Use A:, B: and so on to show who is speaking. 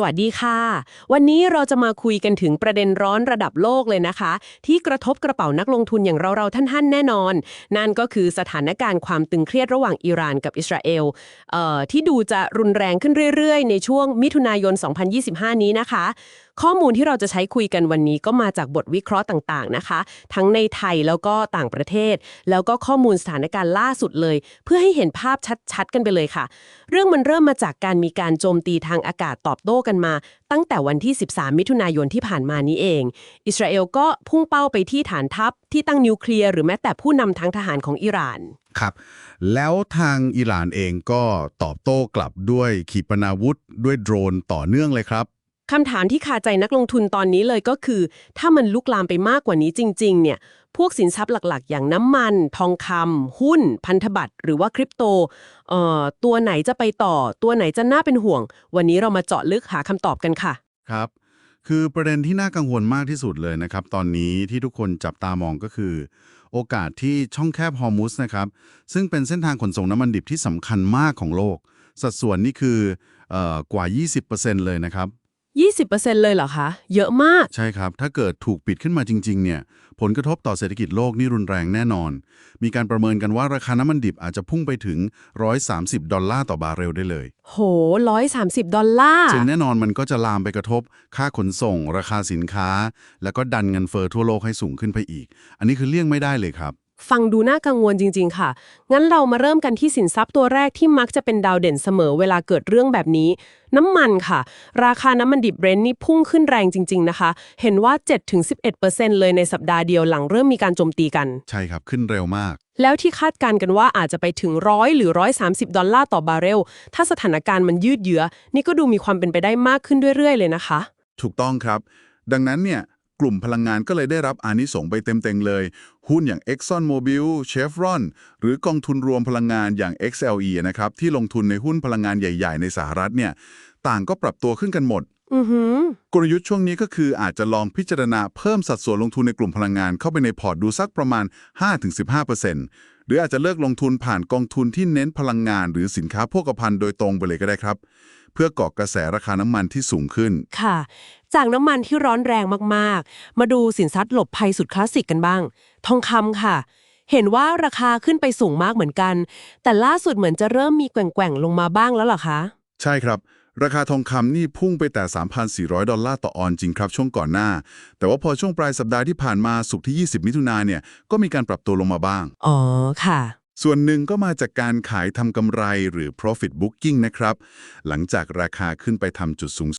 A: สวัสดีค่ะ วันนี้เราจะมาคุยกันถึงประเด็นร้อนระดับโลกเลยนะคะ ที่กระทบกระเป๋านักลงทุนอย่างเราๆท่านๆแน่นอน นั่นก็คือสถานการณ์ความตึงเครียดระหว่างอิหร่านกับอิสราเอลเอ่อที่ดูจะรุนแรงขึ้นเรื่อยๆ ในช่วงมิถุนายน 2025 นี้นะคะ ข้อมูลที่เราจะใช้คุยกันวันนี้ก็มาจากบทวิเคราะห์ต่างๆนะคะ ทั้งในไทยแล้วก็ต่างประเทศ แล้วก็ข้อมูลสถานการณ์ล่าสุดเลย เพื่อให้เห็นภาพชัดๆ กันไปเลยค่ะ เรื่องมันเริ่มมาจากการมีการโจมตีทางอากาศตอบโต้กันมา ตั้งแต่วันที่ 13 มิถุนายนที่ผ่านมานี้เอง อิสราเอลก็พุ่งเป้าไปที่ฐานทัพที่ตั้งนิวเคลียร์หรือแม้แต่ผู้นำทางทหารของอิหร่าน
B: ครับแล้วทางอิหร่านเองก็ตอบโต้กลับด้วยขีปนาวุธด้วยโดรนต่อเนื่องเลยครับ
A: คำถามที่คาใจนักลงทุนตอนนี้เลยก็คือ ถ้ามันลุกลามไปมากกว่านี้จริง ๆ เนี่ย พวกสินทรัพย์หลักๆ อย่างน้ำมัน ทองคำหุ้น พันธบัตร หรือว่าคริปโตเอ่อตัวไหนจะไปต่อ ตัวไหนจะน่าเป็นห่วง วันนี้เรามาเจาะลึกหาคำตอบกันค่ะ
B: ครับ คือประเด็นที่น่ากังวลมากที่สุดเลยนะครับ ตอนนี้ที่ทุกคนจับตามองก็คือ โอกาสที่ช่องแคบฮอร์มุสนะครับ ซึ่งเป็นเส้นทางขนส่งน้ำมันดิบที่สำคัญมากของโลก สัดส่วนนี่คือเอ่อกว่า 20%เลยนะครับ
A: 20%เลยเหรอคะ เยอะมาก
B: ใช่ครับ ถ้าเกิดถูกปิดขึ้นมาจริง ๆ เนี่ย ผลกระทบต่อเศรษฐกิจโลกนี่รุนแรงแน่นอน มีการประเมินกันว่าราคาน้ำมันดิบอาจจะพุ่งไปถึง 130 ดอลลาร์ต่อบาร์เรลได้เลย
A: โห 130 ดอลลาร์
B: ซึ่งแน่นอนมันก็จะลามไปกระทบ ค่าขนส่ง ราคาสินค้า แล้วก็ดันเงินเฟอ้อทั่วโลกให้สูงขึ้นไปอีก อันนี้คือเลี่ยงไม่ได้เลยครับ
A: ฟังดูน่ากังวลจริง ๆ ค่ะ งั้นเรามาเริ่มกันที่สินทรัพย์ตัวแรกที่มักจะเป็นดาวเด่นเสมอเวลาเกิดเรื่องแบบนี้ น้ำมันค่ะ ราคาน้ำมันดิบเบรนท์นี่พุ่งขึ้นแรงจริง ๆ นะคะ เห็นว่า 7-11%เลยในสัปดาห์เดียวหลังเริ่มมีการโจมตีกัน
B: ใช่ครับขึ้นเร็วมาก
A: แล้วที่คาดการณ์กันว่าอาจจะไปถึงร้อยหรือ130ดอลลาร์ต่อบาร์เรล ถ้าสถานการณ์มันยืดเยื้อ นี่ก็ดูมีความเป็นไปได้มากขึ้นเรื่อยๆ เลยนะคะ
B: ถูกต้องครับ ดังนั้นเนี่ย กลุ่มพลังงานก็เลยได้รับอานิสงส์ไปเต็มๆเลย หุ้นอย่าง Exxon Mobil Chevron หรือกองทุนรวมพลังงานอย่าง XLE นะครับที่ลงทุนในหุ้นพลังงานใหญ่ ๆ ในสหรัฐเนี่ยต่างก็ปรับตัวขึ้นกันหมด
A: อือหือ
B: กลยุทธ์ช่วงนี้ก็คืออาจจะลองพิจารณาเพิ่มสัดส่วนลงทุนในกลุ่มพลังงานเข้าไปในพอร์ตดูสักประมาณ 5-15%หรืออาจจะเลิกลงทุนผ่านกองทุนที่เน้นพลังงาน หรือสินค้าโภคภัณฑ์โดยตรงไปเลยก็ได้ครับ เพื่อเกาะกระแสราคาน้ำมันที่สูงขึ้น
A: ค่ะ จากน้ำมันที่ร้อนแรงมากๆ มาดูสินทรัพย์หลบภัยสุดคลาสสิกกันบ้าง ทองคำค่ะ เห็นว่าราคาขึ้นไปสูงมากเหมือนกัน แต่ล่าสุดเหมือนจะเริ่มมีแกว่งๆลงมาบ้างแล้วเหรอคะ
B: ใช่ครับ ราคาทองคำนี่พุ่งไปแต่ 3,400 ดอลลาร์ต่อออนซ์จริงครับช่วงก่อนหน้า แต่ว่าพอช่วงปลายสัปดาห์ที่ผ่านมาสุกร์ที่ 20 มิถุนายนเนี่ยก็มีการปรับตัวลงมาบ้าง
A: อ๋อค่ะ
B: ส่วนหนึ่งก็มาจากการขายทำกำไรหรือ profit booking นะครับ หลังจากราคาขึ้นไปทำจุดสูง